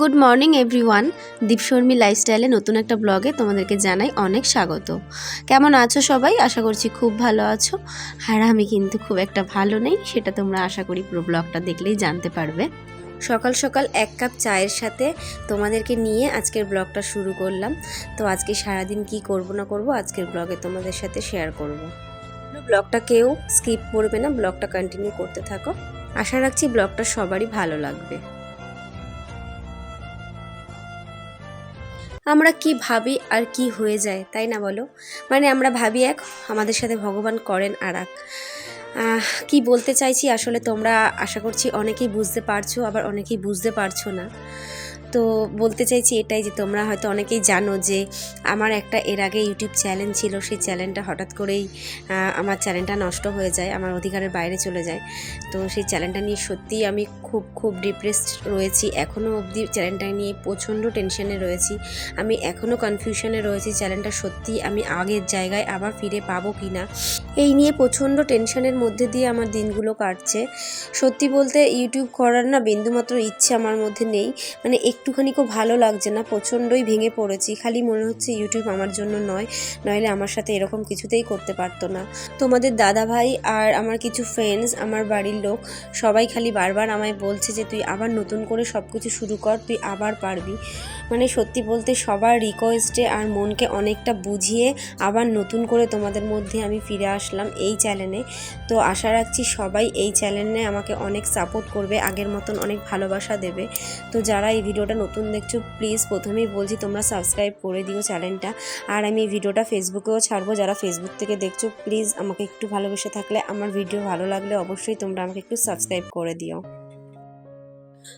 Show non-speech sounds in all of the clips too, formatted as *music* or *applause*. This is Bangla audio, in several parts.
গুড মর্নিং এভরিওয়ান দীপশর্মী লাইফস্টাইলে নতুন একটা ব্লগে তোমাদেরকে জানাই অনেক স্বাগত। কেমন আছো সবাই? আশা করছি খুব ভালো আছো। আর আমি কিন্তু খুব একটা ভালো নেই, সেটা তোমরা আশা করি পুরো ব্লগটা দেখলেই জানতে পারবে। সকাল সকাল এক কাপ চায়ের সাথে তোমাদেরকে নিয়ে আজকের ব্লগটা শুরু করলাম। তো আজকে সারাদিন কি করব না করব আজকের ব্লগে তোমাদের সাথে শেয়ার করব। ব্লগটা কেউ স্কিপ করবে না ব্লগটা কন্টিনিউ করতে থাকো। আশা রাখছি ব্লগটা সবারই ভালো লাগবে। আমরা কি ভাবি আর কি হয়ে যায়, তাই না বলো? মানে আমরা ভাবি এক, আমাদের সাথে ভগবান করেন আর এক। কি বলতে চাইছি? আসলে তোমরা আশা করছি অনেকেই বুঝতে পারছ, আবার অনেকেই বুঝতে পারছ না। তো বলতে চাইছি এটাই যে তোমরা হয়তো অনেকেই জানো যে আমার একটা এর আগে ইউটিউব চ্যানেল ছিল, সেই চ্যানেলটা হঠাৎ করেই আমার চ্যানেলটা নষ্ট হয়ে যায়, আমার অধিকারের বাইরে চলে যায়। তো সেই চ্যানেলটা নিয়ে সত্যিই আমি খুব খুব ডিপ্রেসড রয়েছি। এখনও অবধি চ্যানেলটা নিয়ে প্রচণ্ড টেনশনে রয়েছি। আমি এখনও কনফিউশনে রয়েছি চ্যানেলটা সত্যি আমি আগের জায়গায় আবার ফিরে পাবো কি না এই নিয়ে প্রচণ্ড টেনশনের মধ্যে দিয়ে আমার দিনগুলো কাটছে। সত্যি বলতে ইউটিউব করার না বিন্দুমাত্র ইচ্ছে আমার মধ্যে নেই। মানে একটুখানিকও ভালো লাগছে না, প্রচণ্ডই ভেঙে পড়েছি। খালি মনে হচ্ছে ইউটিউব আমার জন্য নয়, নইলে আমার সাথে এরকম কিছুতেই করতে পারতো না। তোমাদের দাদা ভাই আর আমার কিছু ফ্রেন্ডস আমার বাড়ির লোক, সবাই খালি বারবার আমায় বলছে যে, তুই আবার নতুন করে সব কিছু শুরু কর, তুই আবার পারবি। মানে সত্যি বলতে সবার রিকোয়েস্টে আর মনকে অনেকটা বুঝিয়ে আবার নতুন করে তোমাদের মধ্যে আমি ফিরে আসলাম এই চ্যানেলে তো আশা রাখছি সবাই এই চ্যানেলে আমাকে অনেক সাপোর্ট করবে, আগের মতন অনেক ভালোবাসা দেবে। তো যারা এই ভিডিওটা নতুন দেখছ প্লিজ প্রথমেই বলছি তোমরা সাবস্ক্রাইব করে দিও চ্যানেলটা আর আমি ভিডিওটা ফেসবুকেও ছাড়বো, যারা ফেসবুক থেকে দেখছ প্লিজ আমাকে একটু ভালোবেসে থাকলে, আমার ভিডিও ভালো লাগলে অবশ্যই তোমরা আমাকে একটু সাবস্ক্রাইব করে দিও।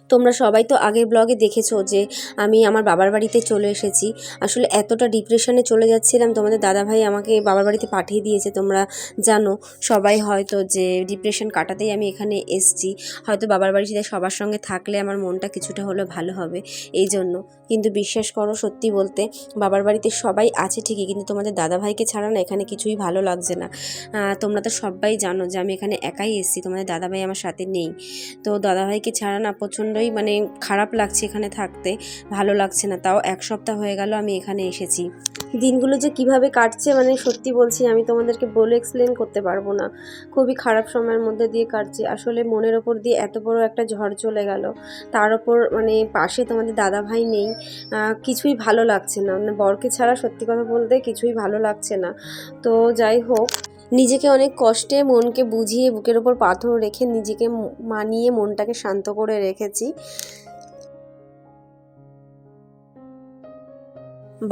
তোমরা সবাই তো আগের ব্লগে দেখেছ যে আমি আমার বাবার বাড়িতে চলে এসেছি। আসলে এতটা ডিপ্রেশনে চলে যাচ্ছিলাম, তোমাদের দাদাভাই আমাকে বাবার বাড়িতে পাঠিয়ে দিয়েছে, তোমরা জানো। সবাই হয়তো যে ডিপ্রেশন কাটাতেই আমি এখানে এসছি। হয়তো বাবার বাড়িতে সবার সঙ্গে থাকলে আমার মনটা কিছুটা হলেও ভালো হবে এই জন্য কিন্তু বিশ্বাস করো, সত্যি বলতে বাবার বাড়িতে সবাই আছে ঠিকই, কিন্তু তোমাদের দাদাভাইকে ছাড়া না এখানে কিছুই ভালো লাগছে না। তোমরা তো সবাই জানো যে আমি এখানে একাই এসেছি, তোমাদের দাদাভাই আমার সাথে নেই। তো দাদাভাইকে ছাড়া না প্রচণ্ডই মানে খারাপ লাগছে এখানে থাকতে, ভালো লাগছে না। তাও এক সপ্তাহ হয়ে গেল আমি এখানে এসেছি। দিনগুলো যে কীভাবে কাটছে মানে সত্যি বলছি আমি তোমাদেরকে বলে এক্সপ্লেন করতে পারব না। খুবই খারাপ সময়ের মধ্যে দিয়ে কাটছে। আসলে মনের ওপর দিয়ে এত বড় একটা ঝড় চলে গেল। তার ওপর মানে পাশে তোমাদের দাদা ভাই নেই। কিছুই ভালো লাগছে না। মানে বরকে ছাড়া সত্যি কথা বলতে কিছুই ভালো লাগছে না। তো যাই হোক, নিজেকে অনেক কষ্টে মনকে বুঝিয়ে বুকের ওপর পাথর রেখে নিজেকে মানিয়ে মনটাকে শান্ত করে রেখেছি।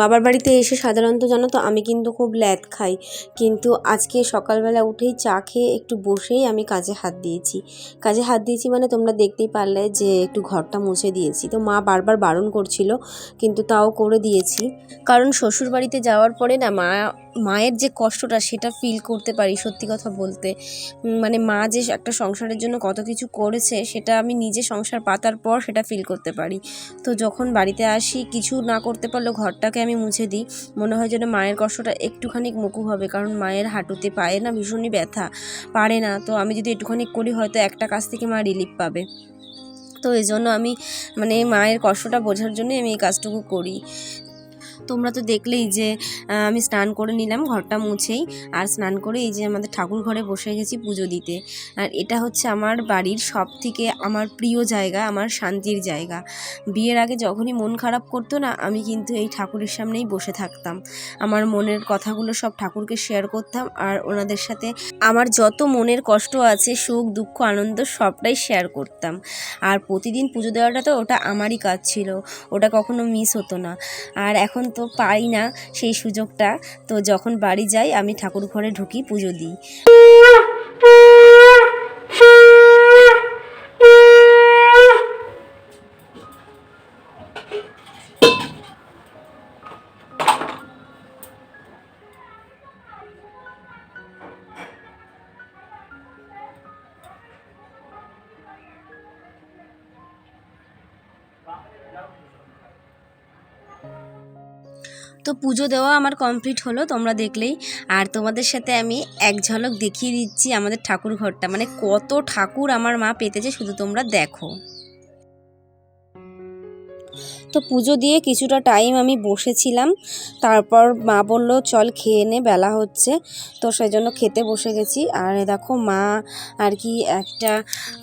বাবার বাড়িতে এসে সাধারণত জানো তো আমি কিন্তু খুব ল্যাদ খাই। কিন্তু আজকে সকালবেলা উঠেই চা খেয়ে একটু বসেই আমি কাজে হাত দিয়েছি। কাজে হাত দিয়েছি মানে তোমরা দেখতেই পারলে যে একটু ঘরটা মুছে দিয়েছি। তো মা বারবার বারণ করছিল, কিন্তু তাও করে দিয়েছি। কারণ শ্বশুর বাড়িতে যাওয়ার পরে না মা মায়ের যে কষ্টটা সেটা ফিল করতে পারি সত্যি কথা বলতে। মানে মা যে একটা সংসারের জন্য কত কিছু করেছে সেটা আমি নিজে সংসার পাতার পর সেটা ফিল করতে পারি। তো যখন বাড়িতে আসি কিছু না করতে পারলেও ঘরটাকে আমি মুছে দিই, মনে হয় যেন মায়ের কষ্টটা একটুখানি মুকু হবে, কারণ মায়ের হাঁটুতে পায়ে না ভীষণই ব্যথা, পারে না। তো আমি যদি একটুখানি করি হয়তো একটা কাজ থেকে মা রিলিফ পাবে। তো এই জন্য আমি মানে মায়ের কষ্টটা বোঝার জন্যই আমি এই কাজটুকু করি। তোমরা তো দেখলেই যে আমি স্নান করে নিলাম, ঘরটা মুছেই। আর স্নান করে এই যে আমাদের ঠাকুর ঘরে বসে গেছি পুজো দিতে। আর এটা হচ্ছে আমার বাড়ির সব থেকে আমার প্রিয় জায়গা, আমার শান্তির জায়গা। বিয়ের আগে যখনই মন খারাপ করতো না, আমি কিন্তু এই ঠাকুরের সামনেই বসে থাকতাম। আমার মনের কথাগুলো সব ঠাকুরকে শেয়ার করতাম আর ওনাদের সাথে আমার যত মনের কষ্ট আছে, সুখ, দুঃখ, আনন্দ সবটাই শেয়ার করতাম। আর প্রতিদিন পুজো দেওয়াটা তো ওটা আমারই কাজ ছিল। ওটা কখনো মিস হতো না। আর এখন তো পাই না সেই সুযোগটা। তো যখন বাড়ি যাই, আমি ঠাকুর ঘরে ঢুকি পুজো দিই। তো পুজো দেওয়া আমার কমপ্লিট হলো, তোমরা দেখলেই। আর তোমাদের সাথে আমি এক ঝলক দেখিয়ে দিচ্ছি আমাদের ঠাকুর ঘরটা। মানে কত ঠাকুর আমার মা পেতেছে শুধু তোমরা দেখো। তো পুজো দিয়ে কিছুটা টাইম আমি বসেছিলাম। তারপর মা বলল, চল খেয়ে নে, বেলা হচ্ছে। তো সেই জন্য খেতে বসে গেছি। আর দেখো মা আর কি একটা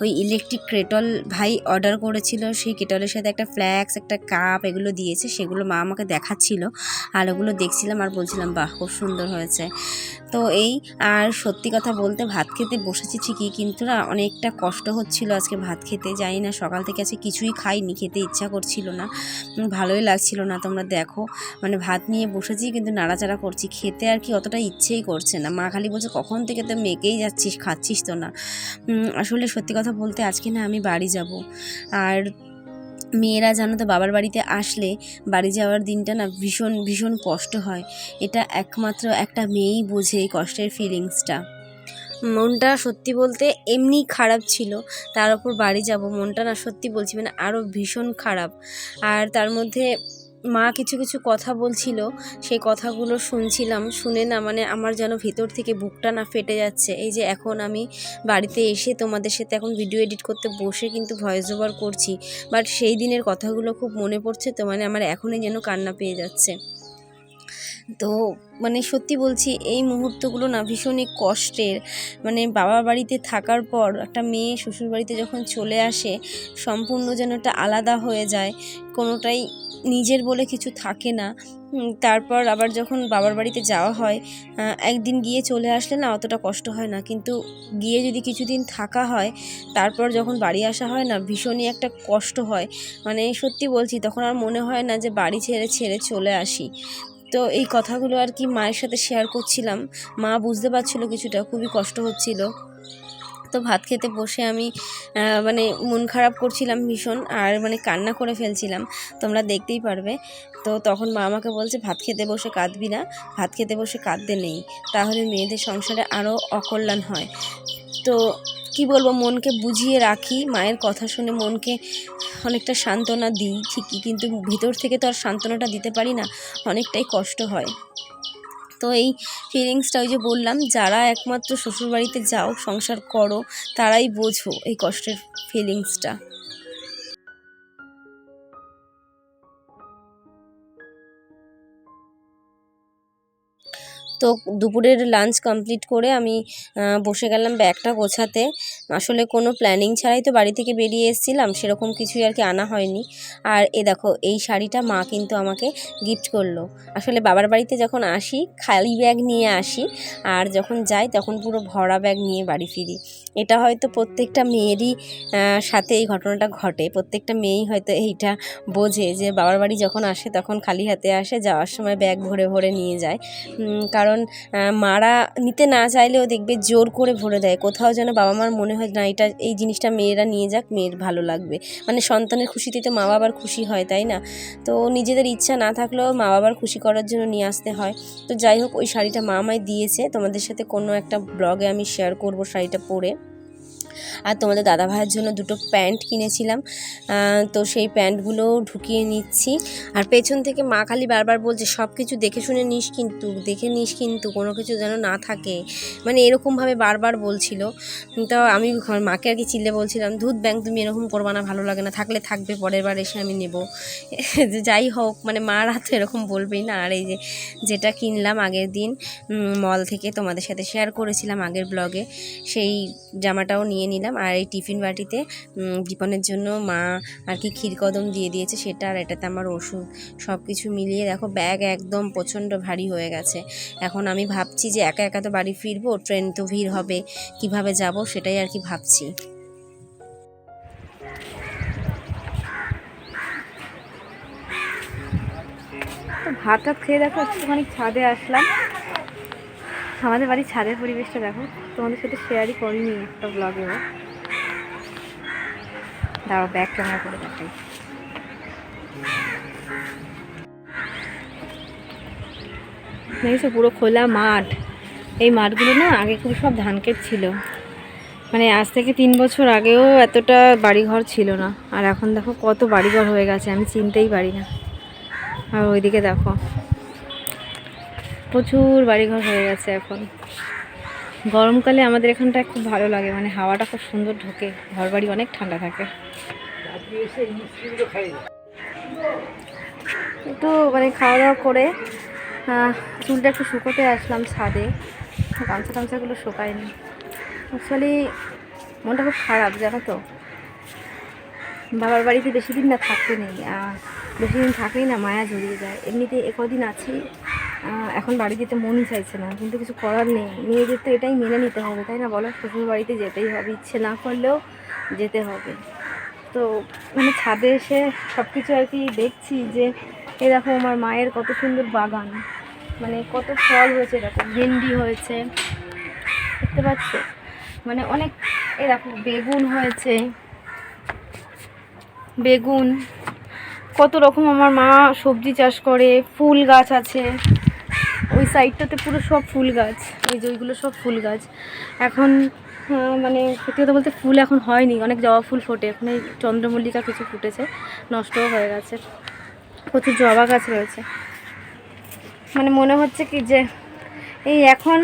ওই ইলেকট্রিক কেটল ভাই অর্ডার করেছিল। সেই কেটলের সাথে একটা ফ্ল্যাক্স একটা কাপ এগুলো দিয়েছে। সেগুলো মা আমাকে দেখাচ্ছিল। আর ওগুলো দেখছিলাম আর বলছিলাম, বাহ, খুব সুন্দর হয়েছে। তো এই, আর সত্যি কথা বলতে ভাত খেতে বসেছি ঠিকই, কিন্তু না অনেকটা কষ্ট হচ্ছিল আজকে ভাত খেতে। জানি না, সকাল থেকে আজকে কিছুই খাইনি, খেতে ইচ্ছা করছিল না। ভালোই লাগছিল না। তোমরা দেখো মানে ভাত নিয়ে বসেছি কিন্তু নাড়াচাড়া করছি। খেতে আর কি অতটা ইচ্ছেই করছে না। মা খালি বলছে, কখন থেকে তো মেকেই যাচ্ছিস, খাচ্ছিস তো না। আসলে সত্যি কথা বলতে আজকে না আমি বাড়ি যাব। আর মেয়েরা জানো তো, বাবার বাড়িতে আসলে বাড়ি যাওয়ার দিনটা না ভীষণ ভীষণ কষ্ট হয়। এটা একমাত্র একটা মেয়েই বোঝে এই কষ্টের ফিলিংসটা মনটা সত্যি বলতে এমনি খারাপ ছিল। তার উপর বাড়ি যাব, মনটা না সত্যি বলছি মানে আরও ভীষণ খারাপ। আর তার মধ্যে মা কিছু কিছু কথা বলছিল, সেই কথাগুলো শুনছিলাম, শুনে না মানে আমার যেন ভেতর থেকে বুকটা না ফেটে যাচ্ছে। এই যে এখন আমি বাড়িতে এসে তোমাদের সাথে এখন ভিডিও এডিট করতে বসে কিন্তু ভয়েস ওভার করছি বাট সেই দিনের কথাগুলো খুব মনে পড়ছে তো মানে আমার এখনই যেন কান্না পেয়ে যাচ্ছে। তো মানে সত্যি বলছি, এই মুহূর্তগুলো না ভীষণই কষ্টের। মানে বাবা বাড়িতে থাকার পর একটা মেয়ে শ্বশুর বাড়িতে যখন চলে আসে, সম্পূর্ণ যেন একটা আলাদা হয়ে যায়, কোনোটাই নিজের বলে কিছু থাকে না। তারপর আবার যখন বাবার বাড়িতে যাওয়া হয় একদিন গিয়ে চলে আসলে না অতটা কষ্ট হয় না। কিন্তু গিয়ে যদি কিছুদিন থাকা হয়, তারপর যখন বাড়ি আসা হয় না, ভীষণই একটা কষ্ট হয়। মানে সত্যি বলছি, তখন আর মনে হয় না যে বাড়ি ছেড়ে ছেড়ে চলে আসি। তো এই কথাগুলো আর কি মায়ের সাথে শেয়ার করছিলাম। মা বুঝতে পারছিল কিছুটা, খুবই কষ্ট হচ্ছিল। তো ভাত খেতে বসে আমি মানে মন খারাপ করছিলাম ভীষণ, আর মানে কান্না করে ফেলছিলাম। তোমরা দেখতেই পারবে। তো তখন মা আমাকে বলছে, ভাত খেতে বসে কাঁদবি না, ভাত খেতে বসে কাঁদতে নেই। তাহলে মেয়েদের সংসারে আরও অকল্যাণ হয়। তো কি বলব, মনকে বুঝিয়ে রাখি, মায়ের কথা শুনে মনকে অনেকটা সান্ত্বনা দিই, ঠিকই, কিন্তু ভিতর থেকে তো আর সান্ত্বনাটা দিতে পারি না, অনেকটাই কষ্ট হয়। তো এই ফিলিংসটা ওই যে বললাম, যারা একমাত্র শ্বশুরবাড়িতে যাও, সংসার করো, তারাই বোঝো এই কষ্টের ফিলিংসটা তো দুপুরের লাঞ্চ কমপ্লিট করে আমি বসে গেলাম ব্যাগটা গোছাতে। আসলে কোনো প্ল্যানিং ছাড়াই তো বাড়ি থেকে বেরিয়ে এসেছিলাম সেরকম কিছুই আর কি আনা হয়নি। আর এ দেখো এই শাড়িটা মা কিন্তু আমাকে গিফট করল। আসলে বাবার বাড়িতে যখন আসি খালি ব্যাগ নিয়ে আসি আর যখন যাই তখন পুরো ভরা ব্যাগ নিয়ে বাড়ি ফিরি। এটা হয়তো প্রত্যেকটা মেয়েরই সাথে এই ঘটনাটা ঘটে। প্রত্যেকটা মেয়েই হয়তো এইটা বোঝে যে বাবার বাড়ি যখন আসে তখন খালি হাতে আসে যাওয়ার সময় ব্যাগ ভরে ভরে নিয়ে যায়। উম, কারণ মারা নিতে না চাইলেও দেখবে জোর করে ভরে দেয়। কোথাও যেন বাবা মার মনে হয় না, এটা, এই জিনিসটা মেয়েরা নিয়ে যাক, মেয়ের ভালো লাগবে। মানে সন্তানের খুশিতে তো মা বাবার খুশি হয়, তাই না? তো নিজেদের ইচ্ছা না থাকলেও মা বাবার খুশি করার জন্য নিয়ে আসতে হয়। তো যাই হোক, ওই শাড়িটা মা আমায় দিয়েছে। তোমাদের সাথে কোনো একটা ব্লগে আমি শেয়ার করব শাড়িটা পরে। আর তোমাদের দাদা ভাইয়ের জন্য দুটো প্যান্ট কিনেছিলাম তো সেই প্যান্টগুলো ঢুকিয়ে নিচ্ছি। আর পেছন থেকে মা খালি বারবার বলছে, সব কিছু দেখে শুনে নিস কিন্তু, দেখে নিস কিন্তু, কোনো কিছু যেন না থাকে। মানে এরকমভাবে বারবার বলছিল। তো আমি মাকে আর কি চিল্লে বলছিলাম দুধ ব্যাংক তুমি এরকম করবা না, ভালো লাগে না, থাকলে থাকবে, পরের বার এসে আমি নেব। *laughs* যাই হোক মানে মারা তো এরকম বলবেই না। আর এই যে যেটা কিনলাম আগের দিন মল থেকে তোমাদের সাথে শেয়ার করেছিলাম আগের ব্লগে সেই জামাটাও নিয়ে নিলাম। আর এই টিফিন বাটিতে দীপনের জন্য মা আর কি ক্ষীরকদম দিয়ে দিয়েছে, সেটা আর এটাতে আমার ওষুধ সব কিছু মিলিয়ে দেখো ব্যাগ একদম প্রচণ্ড ভারী হয়ে গেছে। এখন আমি ভাবছি যে একা একা তো বাড়ি ফিরবো, ট্রেন তো ভিড় হবে, কীভাবে যাব সেটাই আর কি ভাবছি। ভাত খেয়ে দেখো, একটুখানি ছাদে আসলাম। আমাদের বাড়ির ছাদের পরিবেশটা দেখো। তোমাদের সাথে শেয়ারই করিনি একটা ব্লগে দাঁড়াও ব্যাগ ক্যামেরা করে দেখাই। দেখেছ, পুরো খোলা মাঠ। এই মাঠগুলো না আগে খুব সব ধান ক্ষেত ছিল। মানে আজ থেকে তিন বছর আগেও এতটা বাড়িঘর ছিল না। আর এখন দেখো কত বাড়িঘর হয়ে গেছে, আমি চিনতেই পারি না। আর ওইদিকে দেখো প্রচুর বাড়িঘর হয়ে গেছে এখন। গরমকালে আমাদের এখানটা খুব ভালো লাগে মানে হাওয়াটা খুব সুন্দর ঢোকে ঘর বাড়ি অনেক ঠান্ডা থাকে। একটু মানে খাওয়া দাওয়া করে চুলটা একটু শুকোতে আসলাম ছাদে, গামছা টামছাগুলো শুকায়নি। অ্যাকচুয়ালি মনটা খুব খারাপ, জানো তো? বাবার বাড়িতে বেশি দিন না থাকতে নেই বেশি দিন থাকেই না মায়া জড়িয়ে যায়। এমনিতে একদিন আছি এখন বাড়ি যেতে মনই চাইছে না, কিন্তু কিছু করার নেই। মেয়েদের তো এটাই মেনে নিতে হবে, তাই না বলো? শ্বশুর বাড়িতে যেতেই হবে, ইচ্ছে না করলেও যেতে হবে। তো মানে ছাদে এসে সব কিছু আর কি দেখছি যে, এ দেখো আমার মায়ের কত সুন্দর বাগান। মানে কত ফল হয়েছে এরকম ভেন্ডি হয়েছে, দেখতে পাচ্ছ? মানে অনেক, এ দেখো, বেগুন হয়েছে, বেগুন, কত রকম আমার মা সবজি চাষ করে, ফুল গাছ আছে। ওই সাইডটাতে পুরো সব ফুল গাছ, এই যে ওইগুলো সব ফুল গাছ। এখন মানে সত্যি কথা বলতে ফুল এখন হয়নি, অনেক জবা ফুল ফোটে, এখন এই চন্দ্রমল্লিকা কিছু ফুটেছে, নষ্টও হয়ে গেছে, প্রচুর জবা গাছ রয়েছে। মানে মনে হচ্ছে কি যে, এই এখন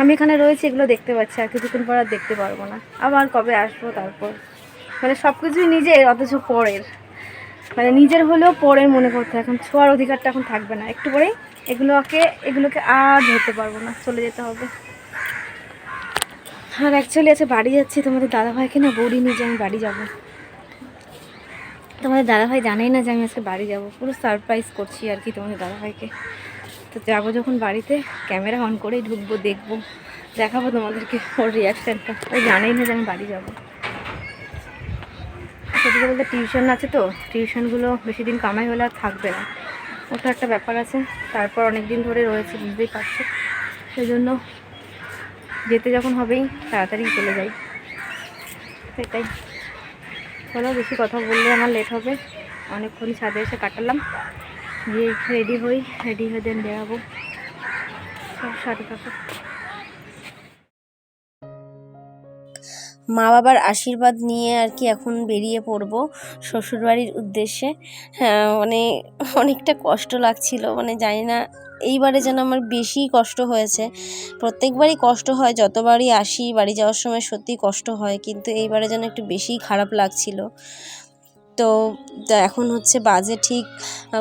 আমি এখানে রয়েছি, এগুলো দেখতে পাচ্ছি, আর কিছুক্ষণ পর আর দেখতে পারব না। আবার কবে আসব তারপর? মানে সব কিছুই নিজের, অথচ পরের। মানে নিজের হলেও পরের মনে করতে এখন ছোঁয়ার অধিকারটা এখন থাকবে না, একটু পরেই এগুলোকে এগুলোকে আর ধরতে পারব না, চলে যেতে হবে। আর অ্যাকচুয়ালি আছে, বাড়ি যাচ্ছি, তোমাদের দাদাভাইকে না বলিনি যে আমি বাড়ি যাব। তোমাদের দাদাভাই জানেই না যে আমি আজকে বাড়ি যাব। পুরো সারপ্রাইজ করছি আর কি তোমাদের দাদাভাইকে। তো যাব যখন বাড়িতে ক্যামেরা অন করেই ঢুকবো, দেখব, দেখাবো তোমাদেরকে ওর রিয়াকশানটা ওই জানেই না যে আমি বাড়ি যাব। সত্যি বলতে টিউশন আছে তো টিউশনগুলো বেশি দিন কামাই হলে আর থাকবে না। ওটা একটা ব্যাপার আছে। তারপর অনেক দিন ধরে রয়েছে, বুঝতেই পারছ। সেই জন্য যেতে যখন হবেই, তাড়াতাড়ি চলে যাই। সেটাই। চলো, বেশি কথা বললে আমার লেট হবে। অনেকক্ষণ ছাদে এসে কাটালাম। গিয়ে রেডি হই রেডি হয়ে দেন বেরাবো। সব সাথে থাকো। মা বাবার আশীর্বাদ নিয়ে আর কি এখন বেরিয়ে পড়ব শ্বশুরবাড়ির উদ্দেশ্যে। হ্যাঁ মানে অনেকটা কষ্ট লাগছিল মানে জানি না এইবারে যেন আমার বেশি কষ্ট হয়েছে। প্রত্যেকবারই কষ্ট হয়, যতবারই আসি বাড়ি যাওয়ার সময় সত্যি কষ্ট হয়, কিন্তু এইবারে যেন একটু বেশিই খারাপ লাগছিল। তা এখন হচ্ছে বাজে ঠিক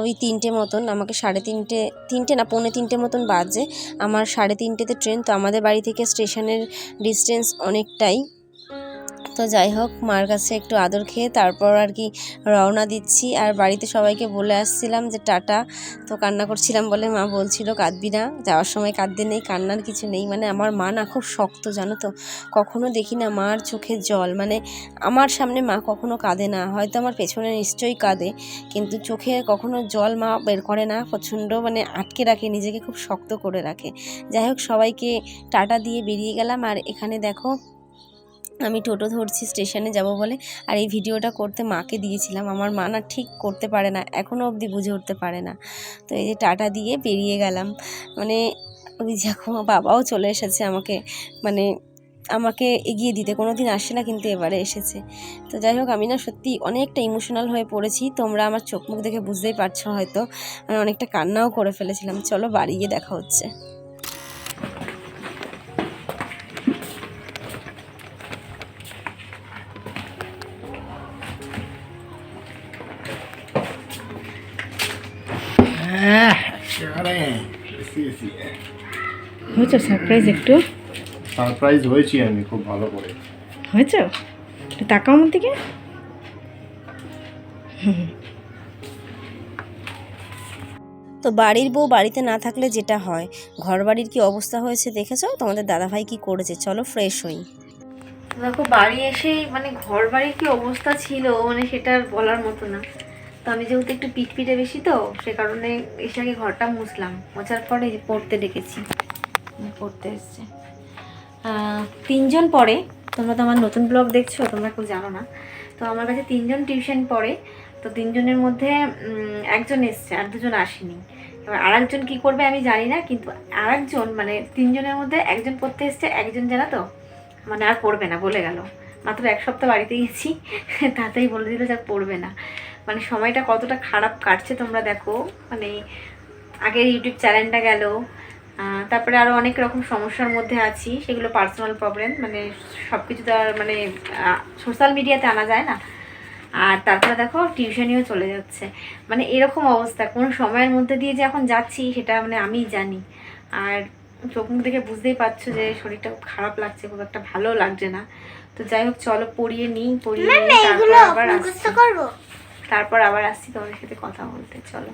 ওই তিনটে মতন, আমাকে সাড়ে তিনটে তিনটে না পৌনে তিনটে মতন বাজে। আমার সাড়ে তিনটেতে ট্রেন, তো আমাদের বাড়ি থেকে স্টেশনের ডিস্টেন্স অনেকটাই। তো যাই হোক, মার কাছে একটু আদর খেয়ে তারপর আর কি রওনা দিচ্ছি। আর বাড়িতে সবাইকে বলে আসছিলাম যে, টাটা। তো কান্না করছিলাম বলে মা বলছিল, কাঁদবি না, যাওয়ার সময় কাঁদতে নেই, কান্নার কিছু নেই। মানে আমার মা না খুব শক্ত, জানো তো? কখনো দেখি না মার চোখে জল। মানে আমার সামনে মা কখনো কাঁদে না। হয়তো আমার পেছনে নিশ্চয়ই কাঁদে, কিন্তু চোখে কখনো জল মা বের করে না। প্রচণ্ড মানে আটকে রাখে, নিজেকে খুব শক্ত করে রাখে। যাই হোক, সবাইকে টাটা দিয়ে বেরিয়ে গেলাম। আর এখানে দেখো আমি টোটো ধরছি, স্টেশনে যাব বলে। আর এই ভিডিওটা করতে মাকে দিয়েছিলাম। আমার মা না ঠিক করতে পারে না এখনও অবধি বুঝে উঠতে পারে না। তো এই যে টাটা দিয়ে বেরিয়ে গেলাম। মানে ওই দেখো বাবাও চলে এসেছে আমাকে মানে আমাকে এগিয়ে দিতে। কোনো দিন আসে না কিন্তু এবারে এসেছে। তো যাই হোক, আমি না সত্যি অনেকটা ইমোশনাল হয়ে পড়েছি। তোমরা আমার চোখ মুখ দেখে বুঝতেই পারছ হয়তো। আমি অনেকটা কান্নাও করে ফেলেছিলাম। চলো বাড়ি গিয়ে দেখা হচ্ছে। হয়েছে সারপ্রাইজ একটু? সারপ্রাইজ হয়েছি আমি খুব ভালো করে। হয়েছে? একটু তাকাও আমার দিকে। তো বাড়ির বউ বাড়িতে না থাকলে যেটা হয়? ঘর বাড়ির কি অবস্থা হয়েছে দেখেছ? তোমাদের দাদাভাই কি করেছে? চলো ফ্রেশ হই। দেখো বাড়ি এসেই মানে ঘর বাড়ির কি অবস্থা ছিল মানে সেটা বলার মতো না। তো আমি যেহেতু একটু পিটপিটে বেশি তো, সে কারণে এসে আগে ঘরটা মুছলাম। মোছার পরে পড়তে ডেকেছি। পড়তে এসছে। তিনজন পড়ে। তোমরা তো আমার নতুন ব্লগ দেখছ, তোমরা কেউ জানো না। তো আমার কাছে তিনজন টিউশন পড়ে। তো তিনজনের মধ্যে একজন এসছে আর দুজন আসেনি। এবার আরেকজন কী করবে আমি জানি না, কিন্তু আরেকজন মানে তিনজনের মধ্যে একজন পড়তে এসছে, একজন জানা তো মানে আর পড়বে না, বলে গেল। মাত্র এক সপ্তাহ বাড়িতে গেছি তাতেই বলে দিল যা পড়বে না। মানে সময়টা কতটা খারাপ কাটছে তোমরা দেখো। মানে আগে ইউটিউব চ্যানেলটা গেল তারপরে আরও অনেক রকম সমস্যার মধ্যে আছি সেগুলো পার্সোনাল প্রবলেম মানে সব কিছু তো আর মানে সোশ্যাল মিডিয়াতে আনা যায় না। আর তারপরে দেখো টিউশনিও চলে যাচ্ছে। মানে এরকম অবস্থা কোন সময়ের মধ্যে দিয়ে যে এখন যাচ্ছি সেটা মানে আমিই জানি। আর চোখ মুখ দেখে বুঝতেই পারছ যে শরীরটা খুব খারাপ লাগছে খুব একটা ভালো লাগছে না। তো যাই হোক চলো পড়িয়ে নিই পড়িয়ে আবার করব। তারপর আবার আসছি তোমাদের সাথে কথা বলতে চলো।